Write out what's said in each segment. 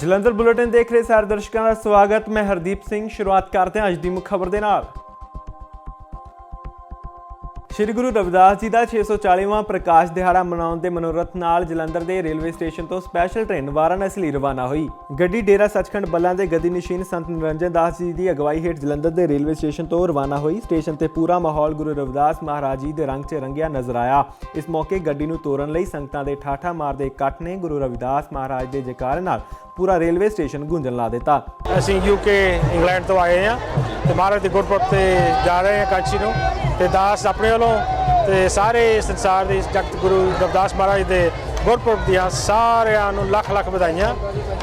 Jalandhar bulletin ਦੇਖ ਰਹੇ ਸਾਰੇ ਦਰਸ਼ਕਾਂ ਦਾ ਸਵਾਗਤ। ਮੈਂ ਹਰਦੀਪ ਸਿੰਘ, ਸ਼ੁਰੂਆਤ ਕਰਦੇ ਹਾਂ ਅੱਜ ਦੀ ਮੁੱਖ ਖਬਰ ਦੇ ਨਾਲ। ਸ਼੍ਰੀ ਗੁਰੂ ਰਵਿਦਾਸ ਜੀ ਦਾ 640ਵਾਂ ਪ੍ਰਕਾਸ਼ ਦਿਹਾੜਾ ਮਨਾਉਣ ਦੇ ਮਨੋਰਥ ਨਾਲ ਜਲੰਧਰ ਦੇ ਰੇਲਵੇ ਸਟੇਸ਼ਨ ਤੋਂ ਸਪੈਸ਼ਲ ਟ੍ਰੇਨ ਵਾਰਾਣਸੀ ਲਈ ਰਵਾਨਾ ਹੋਈ। ਗੱਡੀ ਡੇਰਾ ਸੱਚਖੰਡ ਬੱਲਾਂ ਦੇ ਗੱਦੀ ਨਿਸ਼ੀਨ ਸੰਤ ਨਿਰੰਜਨ ਦਾਸ ਜੀ ਦੀ ਅਗਵਾਈ ਹੇਠ ਜਲੰਧਰ ਦੇ ਰੇਲਵੇ ਸਟੇਸ਼ਨ ਤੋਂ ਰਵਾਨਾ ਹੋਈ। ਸਟੇਸ਼ਨ ਤੇ ਪੂਰਾ ਮਾਹੌਲ ਗੁਰੂ ਰਵਿਦਾਸ ਮਹਾਰਾਜ ਜੀ ਦੇ ਰੰਗ 'ਚ ਰੰਗਿਆ ਨਜ਼ਰ ਆਇਆ। ਇਸ ਮੌਕੇ ਗੱਡੀ ਨੂੰ ਤੋਰਨ ਲਈ ਸੰਗਤਾਂ ਦੇ ਠਾਠਾ ਮਾਰਦੇ ਇਕੱਠ ਨੇ ਗੁਰੂ ਰਵਿਦਾਸ ਮਹਾਰਾਜ ਦੇ ਜੈਕਾਰ ਨਾਲ ਪੂਰਾ ਰੇਲਵੇ ਸਟੇਸ਼ਨ ਗੂੰਜਣ ਲਾ ਦਿੱਤਾ। ਅਸੀਂ ਯੂਕੇ ਇੰਗਲੈਂਡ ਤੋਂ ਆਏ ਹਾਂ। ਤੇ ਮਹਾਰਾਜ ਦੇ ਗੁਰਪੁਰਬ ਤੇ ਜਾ ਰਹੇ ਹਾਂ ਕਾਂਚੀ ਨੂੰ ਤੇ ਦਾਸ ਆਪਣੇ ਵੱਲੋਂ ਤੇ ਸਾਰੇ ਸੰਸਾਰ ਦੇ ਜਗਤ ਗੁਰੂ ਰਵਿਦਾਸ ਮਹਾਰਾਜ ਦੇ ਗੁਰਪੁਰਬ ਦੀਆਂ ਸਾਰਿਆਂ ਨੂੰ ਲੱਖ ਲੱਖ ਵਧਾਈਆਂ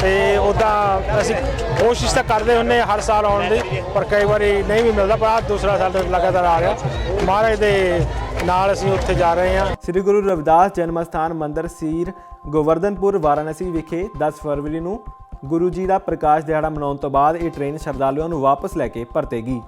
ਤੇ ਉਦਾਂ ਅਸੀਂ ਕੋਸ਼ਿਸ਼ ਤਾਂ ਕਰਦੇ ਹੁੰਨੇ ਹਰ ਸਾਲ ਆਉਣ ਦੀ, ਪਰ ਕਈ ਵਾਰੀ ਨਹੀਂ ਵੀ ਮਿਲਦਾ, ਪਰ ਆਹ ਦੂਸਰਾ ਸਾਲ ਤੋਂ ਲਗਾਤਾਰ ਆ ਰਿਹਾ। ਮਹਾਰਾਜ ਦੇ ਨਾਲ ਅਸੀਂ ਉੱਥੇ ਜਾ ਰਹੇ ਹਾਂ। ਸ੍ਰੀ ਗੁਰੂ ਰਵਿਦਾਸ ਜਨਮ ਸਥਾਨ ਮੰਦਿਰ ਸੀਰ ਗੋਵਰਧਨਪੁਰ, ਵਾਰਾਣਸੀ ਵਿਖੇ 10 ਫਰਵਰੀ ਨੂੰ ਗੁਰੂ ਜੀ ਦਾ ਪ੍ਰਕਾਸ਼ ਦਿਹਾੜਾ ਮਨਾਉਣ ਤੋਂ ਬਾਅਦ ਇਹ ਟ੍ਰੇਨ ਸ਼ਰਧਾਲੂਆਂ ਨੂੰ ਵਾਪਸ ਲੈ ਕੇ ਪਰਤੇਗੀ।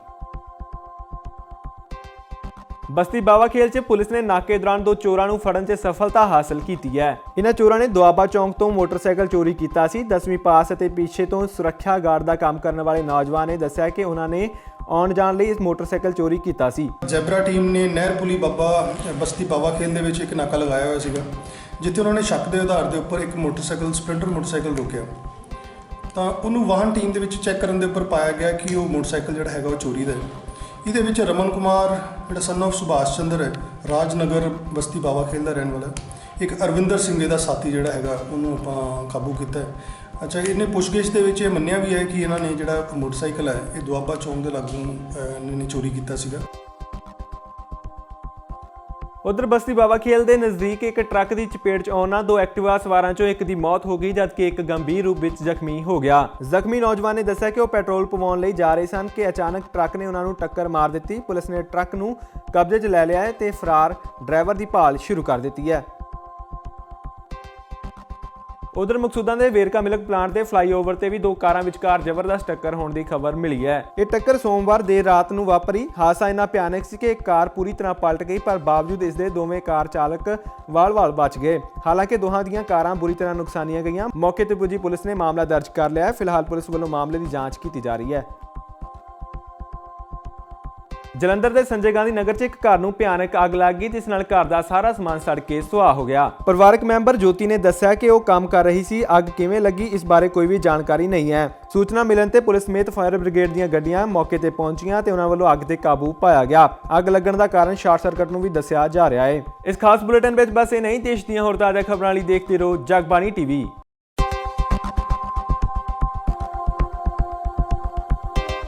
ਬਸਤੀ ਬਾਵਾ ਖੇਲ 'ਚ ਪੁਲਿਸ ਨੇ ਨਾਕੇ ਦੌਰਾਨ ਦੋ ਚੋਰਾਂ ਨੂੰ ਫੜਨ 'ਚ ਸਫਲਤਾ ਹਾਸਲ ਕੀਤੀ ਹੈ। ਇਹਨਾਂ ਚੋਰਾਂ ਨੇ ਦੁਆਬਾ ਚੌਂਕ ਤੋਂ ਮੋਟਰਸਾਈਕਲ ਚੋਰੀ ਕੀਤਾ ਸੀ। 10ਵੀਂ ਪਾਸ ਅਤੇ ਪਿੱਛੇ ਤੋਂ ਸੁਰੱਖਿਆ ਗਾਰਡ ਦਾ ਕੰਮ ਕਰਨ ਵਾਲੇ ਨੌਜਵਾਨ ਨੇ ਦੱਸਿਆ ਕਿ ਉਹਨਾਂ ਨੇ ਆਉਣ ਜਾਣ ਲਈ ਇਸ ਮੋਟਰਸਾਈਕਲ ਚੋਰੀ ਕੀਤਾ ਸੀ। ਜ਼ੈਬਰਾ ਟੀਮ ਨੇ ਨਹਿਰ ਪੁਲੀ ਬਾਬਾ, ਬਸਤੀ ਬਾਵਾ ਖੇਲ ਦੇ ਵਿੱਚ ਇੱਕ ਨਾਕਾ ਲਗਾਇਆ ਹੋਇਆ ਸੀਗਾ, ਜਿੱਥੇ ਉਹਨਾਂ ਨੇ ਸ਼ੱਕ ਦੇ ਆਧਾਰ ਦੇ ਉੱਪਰ ਇੱਕ ਮੋਟਰਸਾਈਕਲ, ਸਪਲੈਂਡਰ ਮੋਟਰਸਾਈਕਲ ਰੋਕਿਆ। ਤਾਂ ਉਹਨੂੰ ਵਾਹਨ ਟੀਮ ਦੇ ਵਿੱਚ ਚੈੱਕ ਕਰਨ ਦੇ ਉੱਪਰ ਪਾਇਆ ਗਿਆ ਕਿ ਉਹ ਮੋਟਰਸਾਈਕਲ ਜਿਹੜਾ ਹੈਗਾ ਉਹ ਚੋਰੀ ਦਾ ਹੈ। ਇਹਦੇ ਵਿੱਚ ਰਮਨ ਕੁਮਾਰ ਜਿਹੜਾ ਸਨ of ਸੁਭਾਸ਼ ਚੰਦਰ ਹੈ ਰਾਜਨਗਰ ਬਸਤੀ ਬਾਵਾ ਖੇਲ ਦਾ ਰਹਿਣ ਵਾਲਾ ਇੱਕ ਅਰਵਿੰਦਰ ਸਿੰਘ ਇਹਦਾ ਸਾਥੀ ਜਿਹੜਾ ਹੈਗਾ ਉਹਨੂੰ ਆਪਾਂ ਕਾਬੂ ਕੀਤਾ ਹੈ। ਅੱਛਾ ਇਹਨੇ ਪੁੱਛਗਿੱਛ ਦੇ ਵਿੱਚ ਇਹ ਮੰਨਿਆ ਵੀ ਹੈ ਕਿ ਇਹਨਾਂ ਨੇ ਜਿਹੜਾ ਮੋਟਰਸਾਈਕਲ ਹੈ ਇਹ ਦੁਆਬਾ ਚੌਂਕ ਦੇ ਲਾਗੂ ਅਹ, ਇਹਨਾਂ ਨੇ ਚੋਰੀ ਕੀਤਾ ਸੀਗਾ। ਉਧਰ ਬਸਤੀ ਬਾਬਾ ਖੇਲ ਦੇ ਨਜ਼ਦੀਕ ਇੱਕ ਟਰੱਕ ਦੀ ਚਪੇਟ 'ਚ ਆਉਣ ਨਾਲ ਦੋ ਐਕਟਿਵਾ ਸਵਾਰਾਂ 'ਚੋਂ ਇੱਕ ਦੀ ਮੌਤ ਹੋ ਗਈ, ਜਦਕਿ ਇੱਕ ਗੰਭੀਰ ਰੂਪ ਵਿੱਚ ਜ਼ਖਮੀ ਹੋ ਗਿਆ। ਜ਼ਖਮੀ ਨੌਜਵਾਨ ਨੇ ਦੱਸਿਆ ਕਿ ਉਹ ਪੈਟਰੋਲ ਪਵਾਉਣ ਲਈ ਜਾ ਰਹੇ ਸਨ ਕਿ ਅਚਾਨਕ ਟਰੱਕ ਨੇ ਉਹਨਾਂ ਨੂੰ ਟੱਕਰ ਮਾਰ ਦਿੱਤੀ। ਪੁਲਿਸ ਨੇ ਟਰੱਕ ਨੂੰ ਕਬਜ਼ੇ 'ਚ ਲੈ ਲਿਆ ਹੈ ਤੇ ਫਰਾਰ ਡਰਾਈਵਰ ਦੀ ਭਾਲ ਸ਼ੁਰੂ ਕਰ ਦਿੱਤੀ ਹੈ। ਉਧਰ ਮਕਸੂਦਾਂ ਦੇ ਵੇਰਕਾ ਮਿਲਕ ਪਲਾਂਟ ਦੇ ਫਲਾਈਓਵਰ ਤੇ ਵੀ ਦੋ ਕਾਰਾਂ ਵਿਚਕਾਰ ਜ਼ਬਰਦਸਤ ਟੱਕਰ ਹੋਣ ਦੀ ਖਬਰ ਮਿਲੀ ਹੈ। ਇਹ ਟੱਕਰ ਸੋਮਵਾਰ ਦੇਰ ਰਾਤ ਨੂੰ ਵਾਪਰੀ। ਹਾਦਸਾ ਇੰਨਾ ਭਿਆਨਕ ਸੀ ਕਿ ਇੱਕ ਕਾਰ ਪੂਰੀ ਤਰ੍ਹਾਂ ਪਲਟ ਗਈ, ਪਰ ਬਾਵਜੂਦ ਇਸ ਦੇ ਦੋਵੇਂ ਕਾਰ ਚਾਲਕ ਵਾਲ-ਵਾਲ ਬਚ ਗਏ। ਹਾਲਾਂਕਿ ਦੋਹਾਂ ਦੀਆਂ ਕਾਰਾਂ ਬੁਰੀ ਤਰ੍ਹਾਂ ਨੁਕਸਾਨੀਆਂ ਗਈਆਂ। ਮੌਕੇ ਤੇ ਪੁੱਜੀ ਪੁਲਿਸ ਨੇ ਮਾਮਲਾ ਦਰਜ ਕਰ ਲਿਆ ਹੈ। ਫਿਲਹਾਲ ਪੁਲਿਸ ਵੱਲੋਂ ਮਾਮਲੇ ਦੀ ਜਾਂਚ ਕੀਤੀ ਜਾ ਰਹੀ ਹੈ। ਜਲੰਧਰ ਦੇ ਸੰਜੇ ਗਾਂਧੀ ਨਗਰ 'ਚ ਇੱਕ ਘਰ ਨੂੰ ਭਿਆਨਕ ਅੱਗ ਲੱਗ ਗਈ, ਜਿਸ ਨਾਲ ਘਰ ਦਾ ਸਾਰਾ ਸਮਾਨ ਸੜ ਕੇ ਸੁਆਹ ਹੋ ਗਿਆ। ਪਰਿਵਾਰਕ ਮੈਂਬਰ ਜੋਤੀ ਨੇ ਦੱਸਿਆ ਕਿ ਉਹ ਕੰਮ ਕਰ ਰਹੀ ਸੀ। ਅੱਗ ਕਿਵੇਂ ਲੱਗੀ, ਇਸ ਬਾਰੇ ਕੋਈ ਵੀ ਜਾਣਕਾਰੀ ਨਹੀਂ ਹੈ। ਸੂਚਨਾ ਮਿਲਣ ਤੇ ਪੁਲਿਸ ਸਮੇਤ ਫਾਇਰ ਬ੍ਰਿਗੇਡ ਦੀਆਂ ਗੱਡੀਆਂ ਮੌਕੇ ਤੇ ਪਹੁੰਚੀਆਂ ਤੇ ਉਹਨਾਂ ਵੱਲੋਂ ਅੱਗ ਤੇ ਕਾਬੂ ਪਾਇਆ ਗਿਆ। ਅੱਗ ਲੱਗਣ ਦਾ ਕਾਰਨ ਸ਼ਾਰਟ ਸਰਕਟ ਨੂੰ ਵੀ ਦੱਸਿਆ ਜਾ ਰਿਹਾ ਹੈ। ਇਸ ਖਾਸ ਬੁਲੇਟਿਨ ਵਿੱਚ ਬਸ ਇਹ ਨਹੀਂ, ਦੇਸ਼ ਦੀਆਂ ਹੋਰ ਤਾਜ਼ਾ ਖਬਰਾਂ ਲਈ ਦੇਖਦੇ ਰਹੋ ਜਗਬਾਣੀ ਟੀਵੀ।